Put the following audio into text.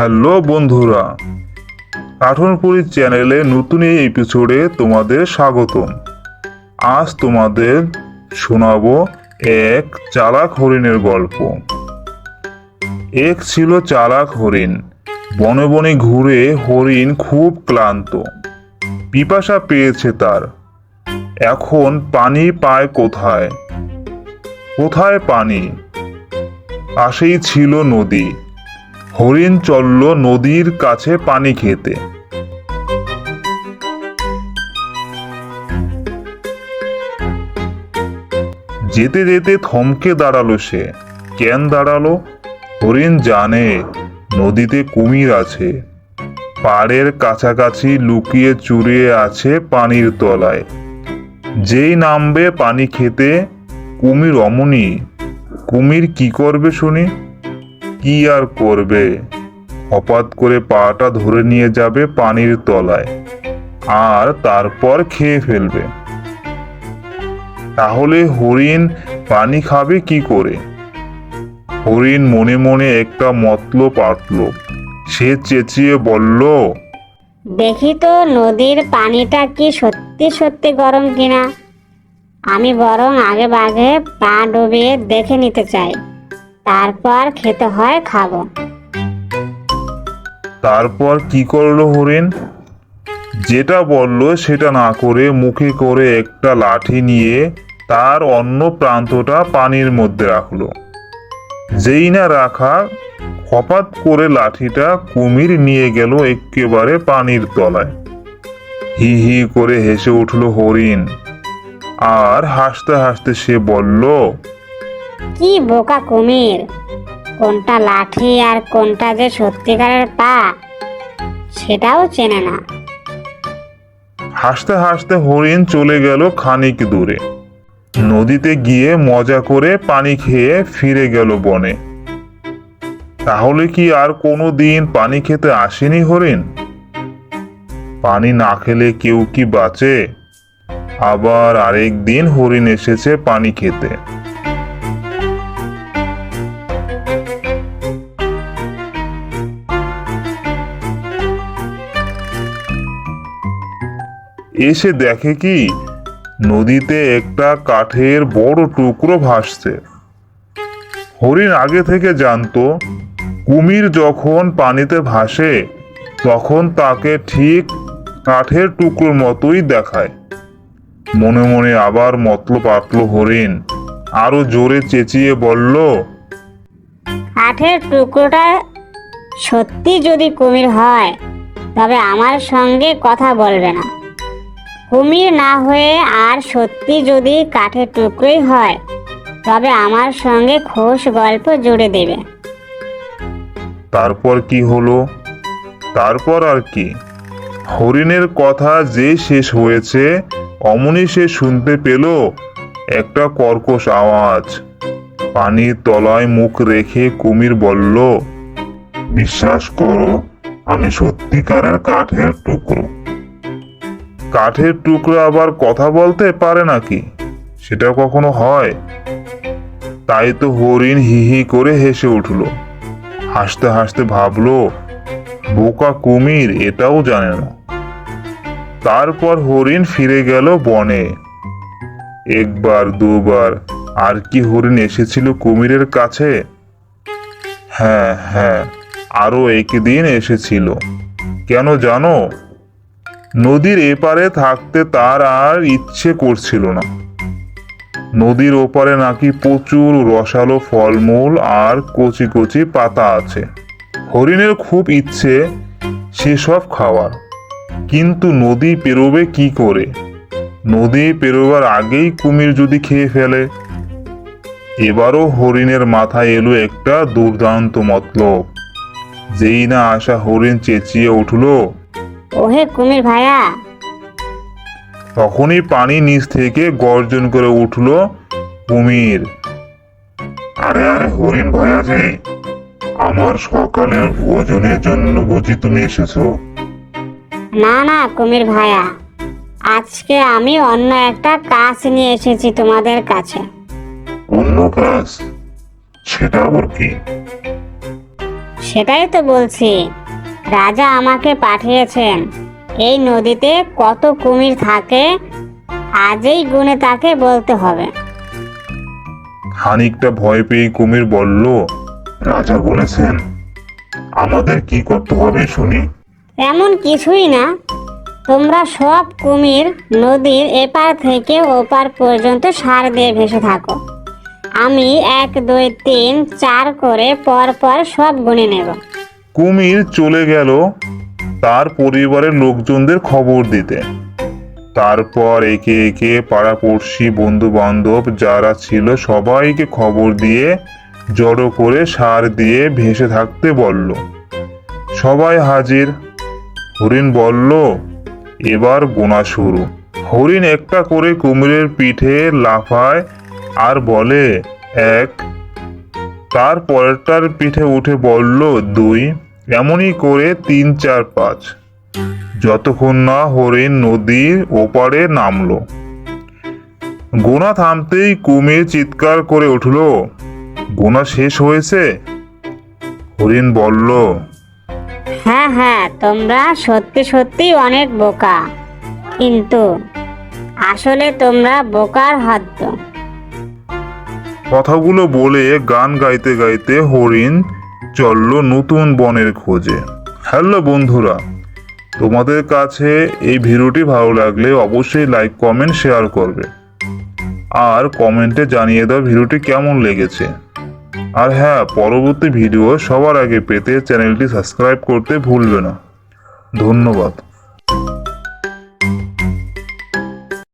Hello বন্ধুরা, কাঠনপুরি চ্যানেলে নতুন এই এপিসোডে তোমাদের স্বাগতম। আজ তোমাদের শোনাব এক চালাক হরিণের গল্প। এক ছিল চালাক হরিণ। বনে বনে ঘুরে হরিণ খুব ক্লান্ত। পিপাসা পেয়েছে তার। এখন পানি পায় কোথায়? কোথায় পানি? পাশেই ছিল নদী। হরিণ চলল নদীর কাছে পানি খেতে। যেতে যেতে থমকে দাঁড়াল সে। কেন দাঁড়াল? হরিণ জানে নদীতে কুমির আছে। পাড়ের কাছাকাছি লুকিয়ে চুরিয়ে আছে পানির তলায়। যেই নামবে পানি খেতে কুমির অমনি। কুমির কি করবে শুনি? কি আর করবে? হপাৎ করে পাটা ধরে নিয়ে যাবে পানির তলায় আর তারপর খেয়ে ফেলবে। তাহলে হরিণ পানি খাবে কি করে? হরিণ মনে মনে একটা মতলব আটল। সে চেঁচিয়ে বলল, দেখি তো নদীর পানিটা কি সত্যি সত্যি গরম কিনা। আমি বরং আগে বাগে পা ডুবিয়ে দেখে নিতে চাই। তারপর খেতে হয় খাব। তারপর কি করল হরিণ? যেটা বলল সেটা না করে মুখে করে একটা লাঠি নিয়ে তার অন্য প্রান্তটা পানির মধ্যে রাখল। যেই না রাখা, হঠাৎ করে লাঠিটা কুমির নিয়ে গেল একেবারে পানির তলায়। হি হি করে হেসে উঠল হরিণ। আর হাসতে হাসতে সে বলল কি বোকা কুমির? কোনটা লাঠি আর কোনটা যে সত্যিকারের পা, সেটাও চেনে না। হাসতে হাসতে হরিণ চলে গেল খানিক দূরে। নদীতে গিয়ে মজা করে পানি খেয়ে ফিরে গেল বনে। তাহলে কি আর কোনো দিন পানি খেতে আসেনি হরিণ? পানি না খেলে কেউ কি বাঁচে? আবার আরেক দিন হরিণ এসেছে পানি খেতে। এসে দেখে কি? নদীতে একটা কাঠের বড় টুকরো ভাসছে। হরিণ আগে থেকে জানতো, কুমির যখন পানিতে ভাসে, তখন তাকে ঠিক কাঠের টুকরোর মতোই দেখায়। মনে মনে আবার মতল আটল হরিণ। আরও জোরে চেঁচিয়ে বলল, কাঠের টুকরোটা সত্যি যদি কুমির হয়, তবে আমার সঙ্গে কথা বলবে না। কুমির না হয়ে আর সত্যি যদি কাঠের টুকরোই হয়, তবে আমার সঙ্গে খোশ গল্প জুড়ে দেবে। তারপর কি হলো? তারপর আর কি? হরিণের কথা যে শেষ হয়েছে, অমনি সে শুনতে পেল একটা কর্কশ আওয়াজ। পানির তলায় মুখ রেখে কুমির বলল, বিশ্বাস করো, আমি সত্যিকারের কাঠের টুকরো। কাঠের টুকরো আবার কথা বলতে পারে নাকি? সেটা কখনো হয়? তাই তো হরিণ হি হি করে হেসে উঠল। হাসতে হাসতে ভাবলো, বোকা কুমির, এটাও জানে না। তারপর হরিণ ফিরে গেল বনে। একবার, দুবার, আর কি হরিণ এসেছিল কুমিরের কাছে? হ্যাঁ হ্যাঁ আরও একদিন এসেছিল। কেন জানো? নদীর এপারে থাকতে তার আর ইচ্ছে করছিল না। নদীর ওপারে নাকি প্রচুর রসালো ফলমূল আর কচি কচি পাতা আছে। হরিণের খুব ইচ্ছে সেসব খাওয়ার। কিন্তু নদী পেরোবে কি করে? নদী পেরোবার আগেই কুমির যদি খেয়ে ফেলে। এবারও হরিণের মাথায় এলো একটা দুর্দান্ত মতলব। যেই না আসা হরিণ চেঁচিয়ে উঠল ওহে কুমির ভাইয়া তখনই পানি নিচ থেকে গর্জন করে উঠল কুমির। আরে আরে হরিণ ভাইয়া যে আমার সকালের ভোজনের জন্য বুঝি তুমি এসেছ? না না কুমির ভাইয়া আজকে আমি অন্য একটা কাজ নিয়ে এসেছি তোমাদের কাছে। অন্য কাজ? সেটা আবার কি? সেটাই তো বলছি। রাজা আমাকে পাঠিয়েছেন। এই নদীতে কত কুমির থাকে আজই গুণে তাকে বলতে হবে। খানিকটা ভয় পেয়ে কুমির বলল রাজা বলেছেন আমাদের কি করতে হবে শুনি। এমন কিছুই না। তোমরা সব কুমির নদীর এপার থেকে ওপার পর্যন্ত সার দিয়ে ভেসে থাকো। আমি এক দুই তিন চার করে পর পর সব গুনে নেব। কুমির চলে গেল তার পরিবারের লোকজনদের খবর দিতে। তারপর একে একে পাড়াপড়শি বন্ধু বান্ধব যারা ছিল সবাইকে খবর দিয়ে জড়ো করে সার দিয়ে ভেসে থাকতে বলল, সবাই হাজির? হরিণ বলল, এবার গোনা শুরু। হরিণ একটা করে কুমিরের পিঠে লাফায় আর বলে, এক তার পরেরটার পিঠে উঠে বলল, দুই। এমনই করে তিন, চার, পাঁচ। যতক্ষণ না হরিণ নদীর ওপারে নামলো। গোনা থামতেই কুমির চিৎকার করে উঠল, গোনা শেষ হয়েছে? হরিণ বলল হ্যাঁ হ্যাঁ তোমরা সত্যি সত্যি অনেক বোকা। কিন্তু আসলে তোমরা বোকার হাত কথাগুলো বলে গান গাইতে গাইতে হরিণ চলল নতুন বনের খোঁজে। হ্যালো বন্ধুরা, তোমাদের কাছে এই ভিডিওটি ভালো লাগলে অবশ্যই লাইক কমেন্ট শেয়ার করবে। আর কমেন্টে জানিয়ে দাও ভিডিওটি কেমন লেগেছে। আর হ্যাঁ পরবর্তী ভিডিও সবার আগে পেতে চ্যানেলটি সাবস্ক্রাইব করতে ভুলবে না। ধন্যবাদ।